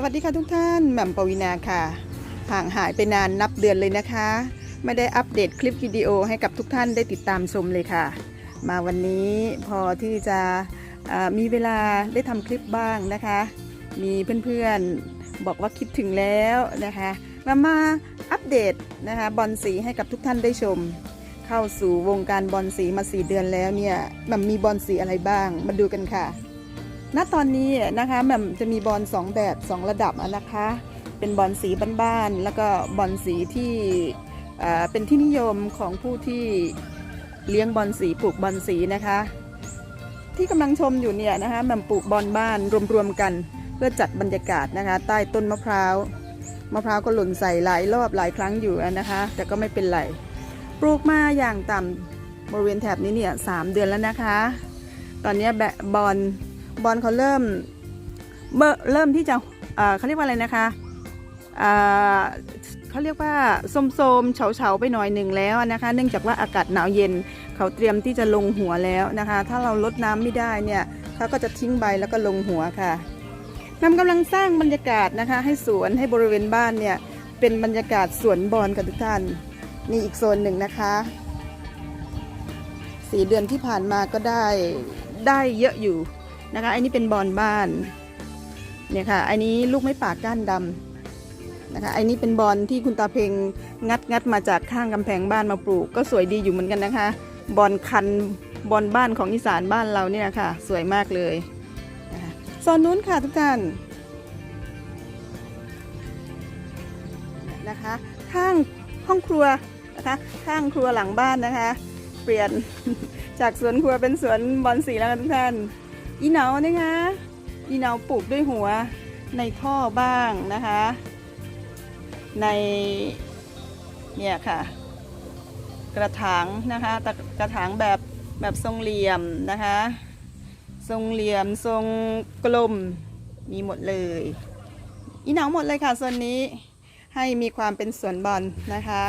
สวัสดีค่ะทุกท่านแหม่มปวีนาค่ะ ห่างหายไปนานนับเดือนเลยนะคะ ไม่ได้อัปเดตคลิปวิดีโอให้กับทุกท่านได้ติดตามชมเลยค่ะ มาวันนี้พอที่จะมีเวลาได้ทำคลิปบ้างนะคะ มีเพื่อนๆบอกว่าคิดถึงแล้วนะคะมามาอัปเดตนะคะบอลสีให้กับทุกท่านได้ชม เข้าสู่วงการบอลสีมาสี่เดือนแล้วเนี่ยมันมีบอลสีอะไรบ้างมาดูกันค่ะ ณตอนนี้นะคะแหม่มจะมีบอลสองแบบสองระดับนะคะ เป็นบอลสีบ้านๆแล้วก็บอลสีที่เป็นที่นิยมของผู้ที่เลี้ยงบอลสีปลูกบอลสีนะคะ ที่กำลังชมอยู่เนี่ยนะคะแหม่มปลูกบอลบ้านรวมๆกัน เพื่อจัดบรรยากาศนะคะ ใต้ต้นมะพร้าวมะพร้าวก็หล่นใส่หลายรอบหลายครั้งอยู่นะคะ แต่ก็ไม่เป็นไรปลูกมาอย่างต่ำบริเวณแถบนี้เนี่ยสามเดือนแล้วนะคะ ตอนนี้แบบบอล บอลเขาเริ่มเริ่มที่จะเอ่อเขาเรียกว่าอะไรนะคะเอ่อเขาเรียกว่าโสมๆเฉาๆไปหน่อยหนึ่งแล้วนะคะ เนื่องจากว่าอากาศหนาวเย็นเขาเตรียมที่จะลงหัวแล้วนะคะ ถ้าเราลดน้ำไม่ได้เนี่ยเขาก็จะทิ้งใบแล้วก็ลงหัวค่ะนำกำลังสร้างบรรยากาศนะคะ ให้สวนให้บริเวณบ้านเนี่ยเป็นบรรยากาศสวนบอลกันทุกท่านนี่อีกโซนหนึ่งนะคะสี่เดือนที่ผ่านมาก็ได้ได้เยอะอยู่ นะคะอันนี้เป็นบอลบ้านเนี่ยค่ะอันนี้ลูกไม้ป่าก้านดำนะคะอันนี้เป็นบอลที่คุณตาเพงงัดงัดมาจากข้างกำแพงบ้านมาปลูก ก็สวยดีอยู่เหมือนกันนะคะ บอลคันบอลบ้านของอีสานบ้านเราเนี่ยค่ะ สวยมากเลยนะคะโซนนู้นค่ะทุกท่านนะคะข้างห้องครัวนะคะข้างครัวหลังบ้านนะคะ เปลี่ยนจากสวนครัวเป็นสวนบอลสีแล้วทุกท่าน อีเหนานะคะ อีเหนาปลูกด้วยหัวในท่อบ้างนะคะ ในเนี่ยค่ะ กระถางนะคะตกระถางแบบแบบทรงเหลี่ยมนะคะ ทรงเหลี่ยมทรงกลมมีหมดเลย อีเหนาหมดเลยค่ะส่วนนี้ให้มีความเป็นสวนบอลนะคะ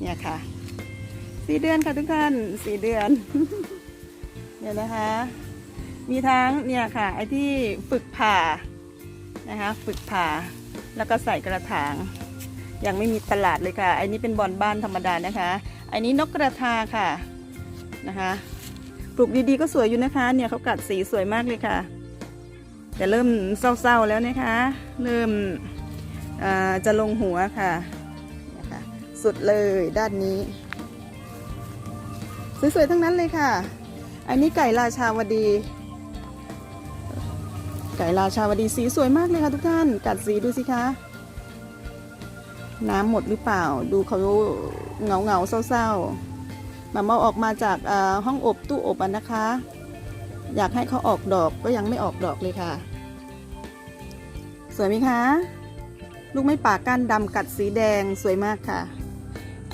เนี่ยค่ะสี่เดือนค่ะทุกท่านสี่เดือน เนี่ยนะคะ มีทั้งเนี่ยค่ะไอที่ฝึกผ่านะคะฝึกผ่าแล้วก็ใส่กระถาง ยังไม่มีตลาดเลยค่ะไอ้นี้เป็นบอลบ้านธรรมดานะคะไอ้นี้นกกระทาค่ะนะคะปลูกดีๆก็สวยอยู่นะคะเนี่ยเขากัดสีสวยมากเลยค่ะ แต่เริ่มเศร้าๆแล้วนะคะ เริ่มจะลงหัวค่ะนะคะสุดเลยด้านนี้ สวยๆทั้งนั้นเลยค่ะ อันนี้ไก่ราชาวดี ไก่ราชาวดีสีสวยมากเลยค่ะทุกท่าน กัดสีดูสิคะ น้ำหมดหรือเปล่า ดูเขาเงาเงาเศร้าๆมามาออกมาจากห้องอบตู้อบอะนะคะ อยากให้เขาออกดอกก็ยังไม่ออกดอกเลยค่ะ สวยไหมคะ ลูกไม้ป่าก้านดำกัดสีแดงสวยมากค่ะ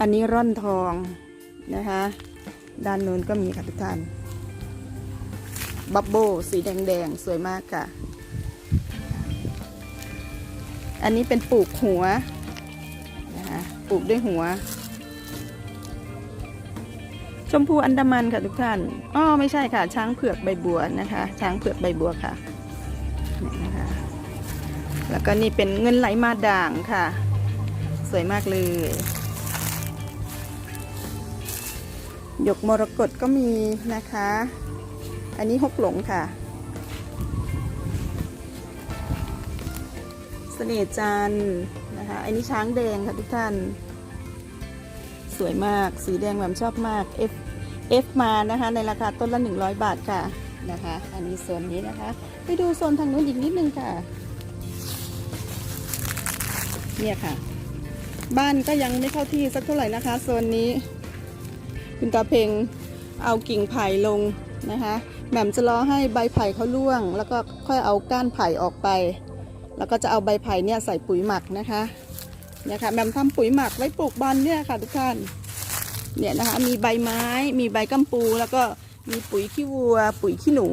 อันนี้ร่อนทองนะคะ ด้านนู้นก็มีค่ะทุกท่านบับโบสีแดงๆ สวยมากค่ะ อันนี้เป็นปลูกหัวนะคะปลูกด้วยหัว ชมพูอันดามันค่ะทุกท่านอ้อไม่ใช่ค่ะ ช้างเผือกใบบัวนะคะ ช้างเผือกใบบัวค่ะนะคะแล้วก็นี่เป็นเงินไหลมาด่างค่ะ สวยมากเลยหยกมรกตก็มีนะคะ อันนี้หกหลงค่ะ สน่ห์จันนะคะ อันนี้ช้างแดงค่ะทุกท่าน สวยมาก สีแดงแบบชอบมาก F F มานะคะ ในราคาต้นละ 100 บาทค่ะนะคะ อันนี้โซนนี้นะคะ ไปดูโซนทางนู้นอีกนิดนึงค่ะ เนี่ยค่ะ บ้านก็ยังไม่เข้าที่สักเท่าไหร่นะคะโซนนี้ คุณตาเพงเอากิ่งไผ่ลงนะคะแหม่มจะรอให้ใบไผ่เขาร่วง แล้วก็ค่อยเอาก้านไผ่ออกไป แล้วก็จะเอาใบไผ่เนี่ยใส่ปุ๋ยหมักนะคะเนี่ยค่ะแมมทำปุ๋ยหมักไว้ปลูกบอลเนี่ยค่ะทุกท่านเนี่ยนะคะมีใบไม้มีใบกัมปู แล้วก็มีปุ๋ยขี้วัว ปุ๋ยขี้หนู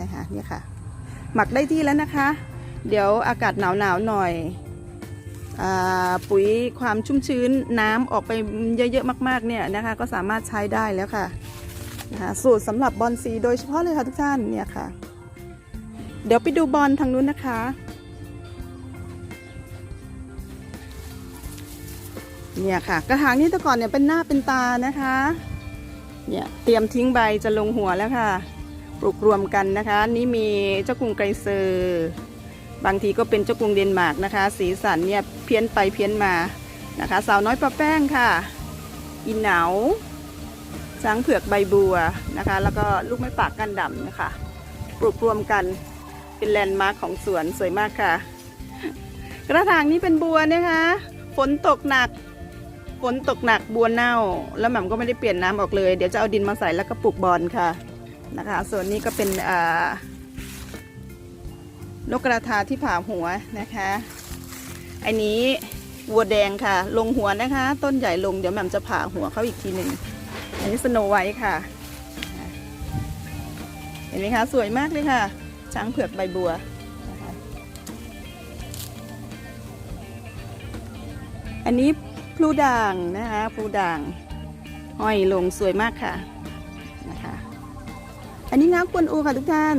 นะคะเนี่ยค่ะ หมักได้ที่แล้วนะคะ เดี๋ยวอากาศหนาวหนาวๆหน่อยอ่าปุ๋ยความชุ่มชื้นน้ำออกไปเยอะๆมากๆเนี่ยนะคะ ก็สามารถใช้ได้แล้วค่ะนะคะสูตรสำหรับบอลสีโดยเฉพาะเลยค่ะทุกท่านเนี่ยค่ะ เดี๋ยวไปดูบอลทางนู้นนะคะ เนี่ยค่ะ กระถางนี้แต่ก่อนเนี่ยเป็นหน้าเป็นตานะคะ เนี่ยเตรียมทิ้งใบจะลงหัวแล้วค่ะ ปลูกรวมกันนะคะ นี่มีเจ้ากรุงไกรเซอร์บางทีก็เป็นเจ้ากรุงเดนมาร์กนะคะ สีสันเนี่ยเพี้ยนไปเพี้ยนมานะคะ สาวน้อยปลาแป้งค่ะอีเหนาช้างเผือกใบบัวนะคะ แล้วก็ลูกไม้ปากกันดำนะคะ ปลูกรวมกันเป็นแลนด์มาร์คของสวนสวยมากค่ะ กระถางนี้เป็นบัวนะคะ ฝนตกหนัก ฝนตกหนักบัวเน่า แล้วแหม่มก็ไม่ได้เปลี่ยนน้ำออกเลย เดี๋ยวจะเอาดินมาใส่แล้วก็ปลูกบอลค่ะนะคะ ส่วนนี้ก็เป็นนกกระทาที่ผ่าหัวนะคะ อันนี้วัวแดงค่ะ ลงหัวนะคะ ต้นใหญ่ลงเดี๋ยวแหม่มจะผ่าหัวเขาอีกทีหนึ่งอันนี้สโนไวท์ค่ะ เห็นไหมคะสวยมากเลยค่ะ ช้างเผือกใบบัว อันนี้ พลูด่างนะคะพลูด่าง ห้อยลงสวยมากค่ะนะคะ อันนี้ง้ากวนอูค่ะทุกท่าน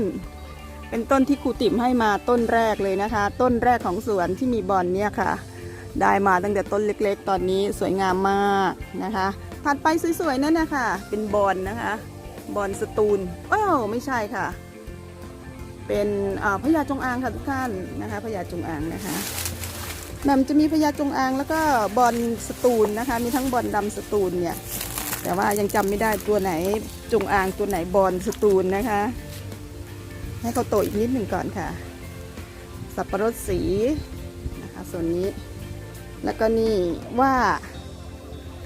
เป็นต้นที่ครูติ๋มให้มาต้นแรกเลยนะคะ ต้นแรกของสวนที่มีบอลเนี่ยค่ะ ได้มาตั้งแต่ต้นเล็กๆ ตอนนี้สวยงามมากนะคะถัดไปสวยๆนั่นนะคะเป็นบอลนะคะบอลสตูลอ้าวไม่ใช่ค่ะ เป็นพญาจงอางค่ะทุกท่านนะคะพญาจงอางนะคะ แหม่มจะมีพญาจงอางแล้วก็บอลสตูลนะคะ มีทั้งบอลดำสตูลเนี่ย แต่ว่ายังจำไม่ได้ตัวไหนจงอางตัวไหนบอลสตูลนะคะ ให้เขาโตอีกนิดหนึ่งก่อนค่ะ สับปะรดสีนะคะส่วนนี้ แล้วก็นี่ว่า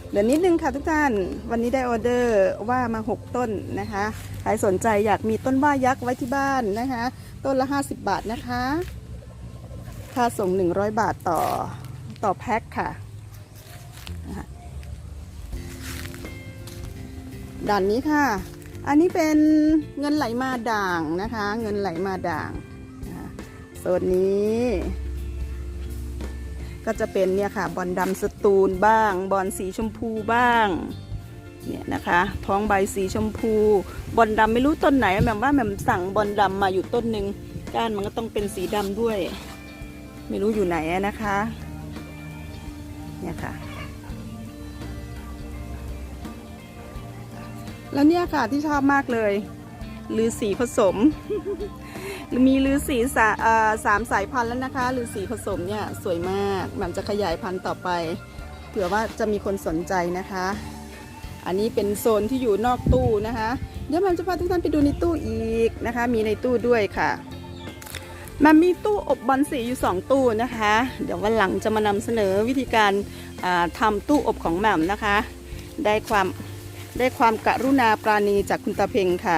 เหลือนิดนึงค่ะทุกท่าน วันนี้ได้ออเดอร์ว่ามา 6 ต้นนะคะ ใครสนใจอยากมีต้นว่ายักษ์ไว้ที่บ้านนะคะ ต้นละ 50 บาทนะคะ ค่าส่ง 100 บาทต่อต่อแพ็คค่ะ ด่านนี้ค่ะ อันนี้เป็นเงินไหลมาด่างนะคะ เงินไหลมาด่างโซนนี้ ก็จะเป็นเนี่ยค่ะ บอลดำสตูลบ้าง บอลสีชมพูบ้างเนี่ยนะคะท้องใบสีชมพู บอลดำไม่รู้ต้นไหนแหม่มว่าแหม่มสั่งบอลดำมาอยู่ต้นหนึ่งก้านมันก็ต้องเป็นสีดำด้วย ไม่รู้อยู่ไหนนะคะ เนี่ยค่ะ แล้วเนี่ยค่ะที่ชอบมากเลยลือสีผสม มีลือสีสาสามสายพันธุ์แล้วนะคะลือสีผสมเนี่ยสวยมากแหม่มจะขยายพันธุ์ต่อไป เผื่อว่าจะมีคนสนใจนะคะ อันนี้เป็นโซนที่อยู่นอกตู้นะคะ เดี๋ยวแม่มจะพาทุกท่านไปดูในตู้อีกนะคะ มีในตู้ด้วยค่ะ มันมีตู้อบบอลสีอยู่ 2 ตู้นะคะ เดี๋ยววันหลังจะมานำเสนอวิธีการอ่าทำตู้อบของแหม่มนะคะ ได้ความได้ความกรุณาปราณีจากคุณตาเพ็งค่ะ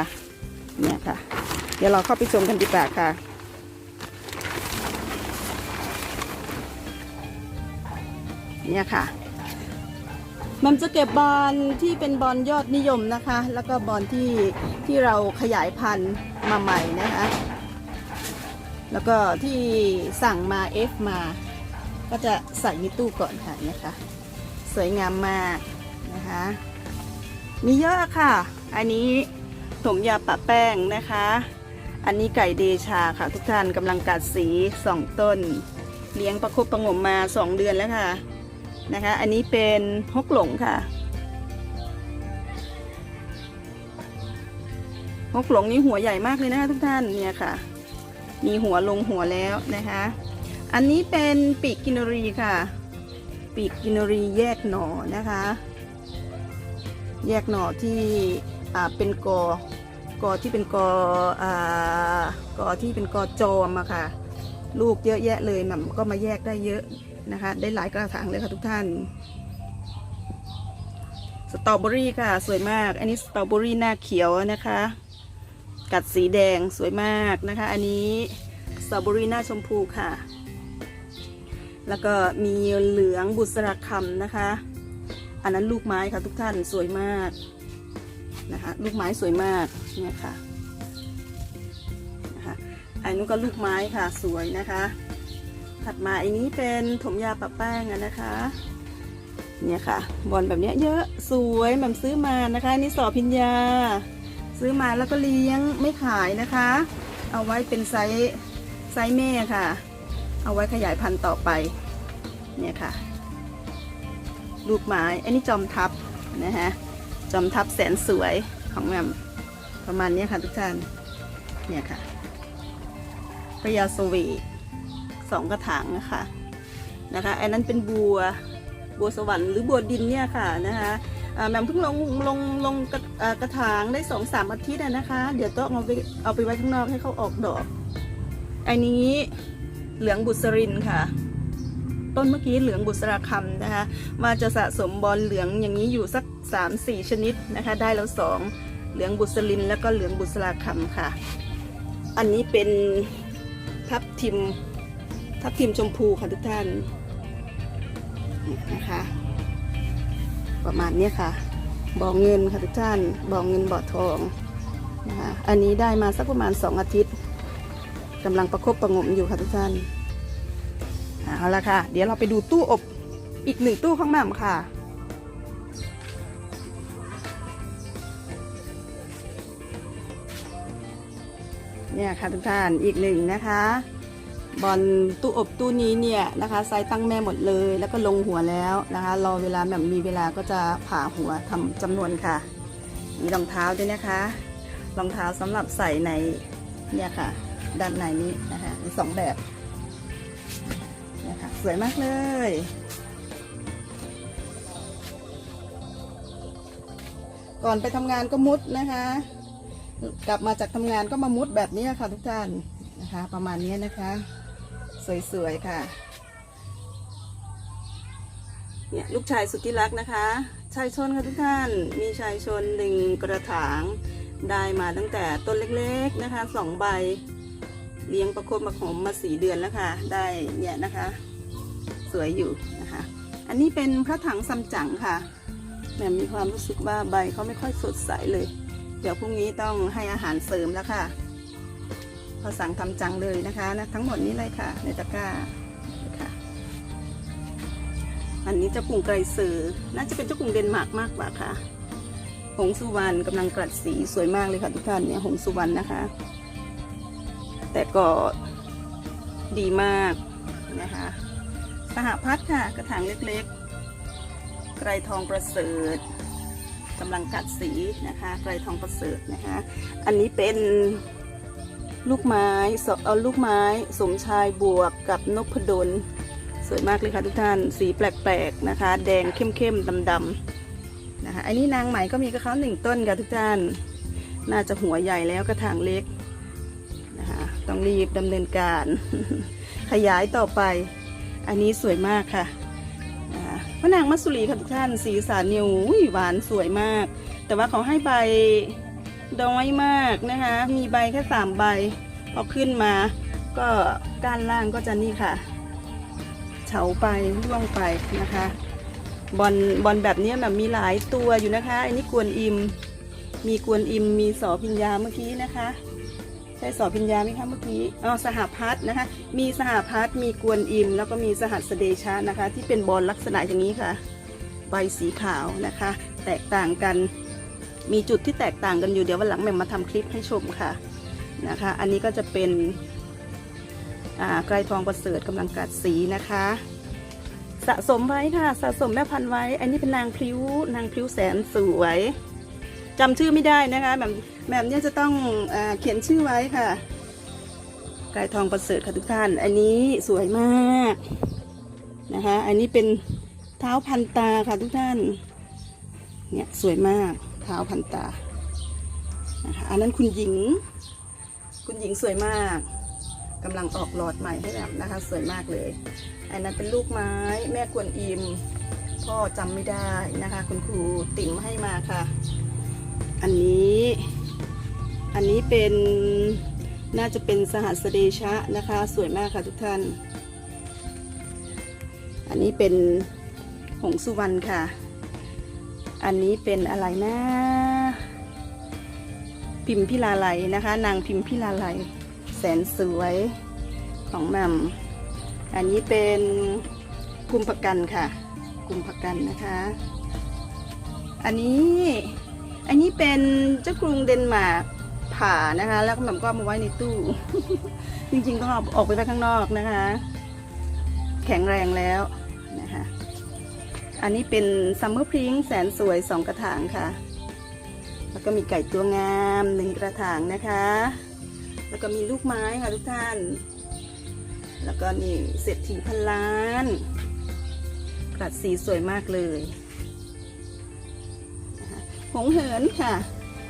เนี่ยค่ะ เดี๋ยวเราเข้าไปชมกันดีกว่าค่ะเนี่ยค่ะมันจะเก็บบอลที่เป็นบอลยอดนิยมนะคะ แล้วก็บอลที่ที่เราขยายพันธุ์มาใหม่นะคะ แล้วก็ที่สั่งมา F มา ก็จะใส่ในตู้ก่อนค่ะเนี่ยค่ะ สวยงามมากนะคะ มีเยอะค่ะ อันนี้ถมยาปะแป้งนะคะ อันนี้ไก่เดชาค่ะ ทุกท่านกำลังกัดสีสองต้น เลี้ยงประคบประหงมมาสองเดือนแล้วค่ะนะคะ อันนี้เป็นฮกหลงค่ะฮกหลงนี่หัวใหญ่มากเลยนะคะทุกท่านเนี่ยค่ะ มีหัวลงหัวแล้วนะคะ อันนี้เป็นปีกกินรีค่ะ ปีกกินรีแยกหน่อนะคะ แยกหน่อที่เป็นกอกอที่เป็นกออกอที่เป็นกอจอมอะค่ะ ลูกเยอะแยะเลยมันก็มาแยกได้เยอะนะคะ ได้หลายกระถางเลยค่ะทุกท่าน สตรอเบอรี่ค่ะ สวยมาก อันนี้สตรอเบอรี่หน้าเขียวนะคะ กัดสีแดงสวยมากนะคะ อันนี้สตรอเบอรี่หน้าชมพูค่ะ แล้วก็มีเหลืองบุษราคำนะคะ อันนั้นลูกไม้ค่ะทุกท่านสวยมากนะคะลูกไม้สวยมากเนี่ยค่ะนะคะอันนู้นก็ลูกไม้ค่ะสวยนะคะ ถัดมาอันนี้เป็นถมยาปะแป้งนะคะเนี่ยค่ะบอลแบบเนี้ยเยอะสวยแบบซื้อมานะคะนนี่สอพิญญา ซื้อมาแล้วก็เลี้ยงไม่ขายนะคะ เอาไว้เป็นไซส์ไซส์แม่ค่ะ เอาไว้ขยายพันธุ์ต่อไปเนี่ยค่ะ ลูกไม้อันนี้จอมทัพนะฮะจอมทัพแสนสวยของแมมประมาณนี้ค่ะทุกท่านเนี่ยค่ะพยาสวีสองกระถางนะคะนะคะอันนั้นเป็นบัวบัวสวรรค์หรือบัวดินเนี่ยค่ะนะคะ แหม่มเพิ่งลงลงลงกระกระถางได้สองสามอาทิตย์นะคะ เดี๋ยวต้องเอาไปเอาไปไว้ข้างนอกให้เขาออกดอก อันนี้เหลืองบุษรินค่ะ ต้นเมื่อกี้เหลืองบุษราคำนะคะ ว่าจะสะสมบอลเหลืองอย่างนี้อยู่สัก3-4ชนิดนะคะ ได้แล้วสองเหลืองบุษรินแล้วก็เหลืองบุษราคำค่ะ อันนี้เป็นทับทิมทับทิมชมพูค่ะทุกท่านนะคะ ประมาณนี้ค่ะบ่อเงินค่ะทุกท่านบ่อเงินบ่อทองนะคะอันนี้ได้มาสักประมาณ 2 อาทิตย์กำลังประคบประงมอยู่ค่ะทุกท่านเอาละค่ะ เดี๋ยวเราไปดูตู้อบอีกหนึ่งตู้ข้างหม่ำค่ะเนี่ยค่ะทุกท่านอีกหนึ่งนะคะ บอลตู้อบตู้นี้เนี่ยนะคะไซส์ตั้งแม่หมดเลย แล้วก็ลงหัวแล้วนะคะ รอเวลาแบบมีเวลาก็จะผ่าหัวทำจำนวนค่ะ มีรองเท้าด้วยนะคะรองเท้าสำหรับใส่ในเนี่ยค่ะ ด้านในนี้นะคะมีสองแบบเนี่ยค่ะสวยมากเลยก่อนไปทำงานก็มุดนะคะ กลับมาจากทำงานก็มามุดแบบนี้ค่ะทุกท่านนะคะ ประมาณนี้นะคะ สวยๆค่ะ เนี่ยลูกชายสุดที่รักนะคะ ชายชนค่ะทุกท่าน มีชายชนหนึ่งกระถาง ได้มาตั้งแต่ต้นเล็กๆนะคะสองใบ เลี้ยงประคบประหงมมาสี่เดือนแล้วค่ะ ได้เนี่ยนะคะ สวยอยู่นะคะ อันนี้เป็นพระถังซัมจั๋งค่ะแหม่มีความรู้สึกว่าใบเขาไม่ค่อยสดใสเลย เดี๋ยวพรุ่งนี้ต้องให้อาหารเสริมแล้วค่ะ พอสั่งทำจังเลยนะคะนะทั้งหมดนี้เลยค่ะ ในตะกร้าค่ะ อันนี้เจ้ากรุงไกรสือน่าจะเป็นเจ้ากรุงเดนมาร์กมากกว่าค่ะ หงสุวรรณกำลังกลัดสีสวยมากเลยค่ะทุกท่านเนี่ยหงสุวรรณนะคะ แต่ก็ดีมากนะคะสหพัฒน์ค่ะกระถางเล็กๆ ไกรทองประเสริฐกำลังกัดสีนะคะไกรทองประเสริฐนะคะ อันนี้เป็น ลูกไม้เอาลูกไม้ สมชายบวกกับนพดล สวยมากเลยค่ะทุกท่าน สีแปลกๆนะคะ แดงเข้มๆดำๆนะคะ อันนี้นางไหมก็มีกระเขาหนึ่งต้นค่ะทุกท่าน น่าจะหัวใหญ่แล้วกระถางเล็กนะคะ ต้องรีบดำเนินการ ขยายต่อไป อันนี้สวยมากค่ะพระนางมัสุรีค่ะทุกท่าน สีสันเนี่ยหวานสวยมาก แต่ว่าเขาให้ใบ น้อยมากนะคะ มีใบแค่สามใบ พอขึ้นมา ก็ก้านล่างก็จะนี่ค่ะ เฉาไปร่วงไปนะคะบอลบอลแบบนี้แบบมีหลายตัวอยู่นะคะ อันนี้กวนอิม มีกวนอิม มีสอพิญญาเมื่อกี้นะคะ ใช่สอพิญญาไหมคะเมื่อกี้อ๋อสหพัฒนะคะ มีสหพัฒมีกวนอิม แล้วก็มีสหัสเดชะนะคะ ที่เป็นบอลลักษณะอย่างนี้ค่ะ ใบสีขาวนะคะ แตกต่างกัน มีจุดที่แตกต่างกันอยู่เดี๋ยววันหลังแม่มาทำคลิปให้ชมค่ะนะคะ อันนี้ก็จะเป็นอ่าไกรทองประเสริฐกำลังกัดสีนะคะ สะสมไว้ค่ะ สะสมแม่พันธุ์ไว้ อันนี้เป็นนางพลิ้วนางพลิ้วแสนสวยจำชื่อไม่ได้นะคะแบบแบบเนี้ยจะต้องอเขียนชื่อไว้ค่ะไกรทองประเสริฐค่ะทุกท่าน อันนี้สวยมากนะคะ อันนี้เป็นเท้าพันตาค่ะทุกท่าน เนี่ยสวยมาก เท้าพันตาอันนั้นคุณหญิง คุณหญิงสวยมากกำลังออกหลอดใหม่ให้แบบนะคะ สวยมากเลย อันนั้นเป็นลูกไม้แม่กวนอิม พ่อจำไม่ได้นะคะ คุณครูติ่มให้มาค่ะ อันนี้ อันนี้เป็นน่าจะเป็นสหัสเดชะนะคะ สวยมากค่ะทุกท่าน อันนี้เป็นหงสุวรรณค่ะ อันนี้เป็นอะไรนะ พิมพิลาไลนะคะ นางพิมพิลาไลแสนสวยของแหม่มอันนี้เป็นกุมภกันค่ะ กุมภกันนะคะ อันนี้อันนี้เป็นเจ้ากรุงเดนมาร์กผ่านะคะ แล้วก็แหม่มก็มาไว้ในตู้ จริงๆต้องอออกไปไว้ข้างนอกนะคะ แข็งแรงแล้วนะคะ อันนี้เป็นซัมเมอร์พริงแสนสวยสองกระถางค่ะ แล้วก็มีไก่ตัวงามหนึ่งกระถางนะคะ แล้วก็มีลูกไม้ค่ะทุกท่าน แล้วก็นี่เศรษฐีพันล้านกรัดสีสวยมากเลยหงเหินค่ะ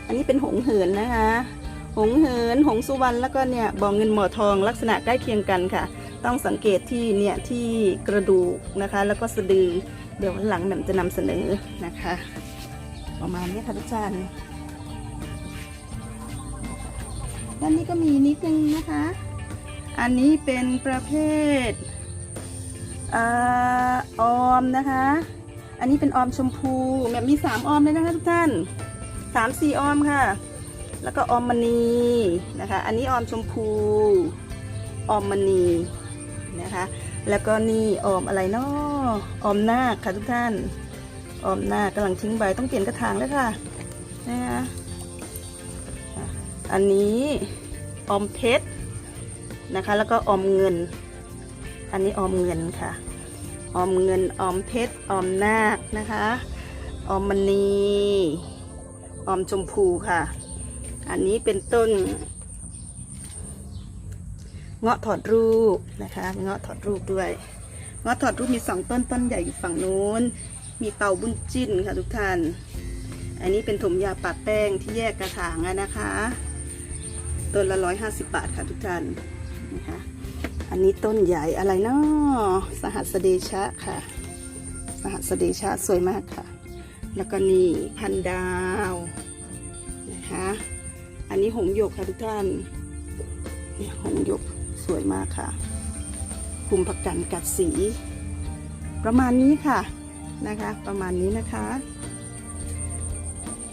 อันนี้เป็นหงเหินนะคะ หงเหิน หงสุวรรณแล้วก็เนี่ยบองเงินหมอทองลักษณะใกล้เคียงกันค่ะ ต้องสังเกตที่เนี่ยที่กระดูกนะคะ แล้วก็สะดือ เดี๋ยววันหลังแหม่มจะนำเสนอนะคะ ประมาณนี้ค่ะทุกท่านด้านนี้ก็มีนิดนึงนะคะ อันนี้เป็นประเภทอออมนะคะ อันนี้เป็นออมชมพูแหม่มมีสามออมเลยนะคะทุกท่านสามสี่ออมค่ะ แล้วก็ออมมณีนะคะ อันนี้ออมชมพู ออมมณี นะคะ แล้วก็นี่ออมอะไรนาะออมนาคค่ะทุกท่าน ออมนาคกำลังทิ้งใบต้องเปลี่ยนกระถางแล้วค่ะนะคะอันนี้ออมเพชรนะคะ แล้วก็ออมเงิน อันนี้ออมเงินค่ะ ออมเงินออมเพชรออมนาคนะคะ ออมมณีออมชมพูค่ะ อันนี้เป็นต้น เงาะถอดรูปนะคะเงาะถอดรูปด้วยเงาะถอดรูปมีสองต้นต้นใหญ่อยู่ฝั่งนู้น มีเป่าบุญจิ้นค่ะทุกท่าน อันนี้เป็นถมยาปาแป้งที่แยกกระถางนะคะต้นละร้อยห้าสิบบาทค่ะทุกท่านนะคะอันนี้ต้นใหญ่อะไรเนาะสหัสเดชะค่ะ สหัสเดชะสวยมากค่ะ แล้วก็นี่พันดาวนะคะ อันนี้หงหยกค่ะทุกท่านหงหยก สวยมากค่ะ คุมผักกันกัดสี ประมาณนี้ค่ะนะคะ ประมาณนี้นะคะ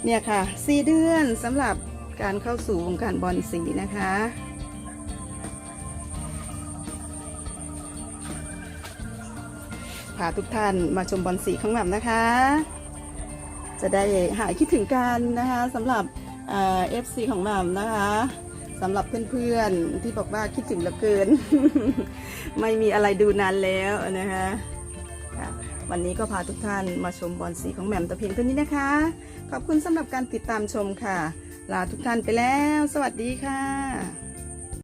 เนี่ยค่ะสี่เดือนสำหรับการเข้าสู่วงการบอลสีนะคะพาทุกท่านมาชมบอลสีข้างหลังนะคะ จะได้หายคิดถึงกันนะคะสำหรับเอฟซีของหม่ำนะคะ สำหรับเพื่อนๆที่บอกว่าคิดถึงเหลือเกิน ไม่มีอะไรดูนานแล้วนะคะวันนี้ก็พาทุกท่านมาชมบอลสีของแหม่มตะเพียงเท่านี้นะคะ ขอบคุณสำหรับการติดตามชมค่ะ ลาทุกท่านไปแล้ว สวัสดีค่ะ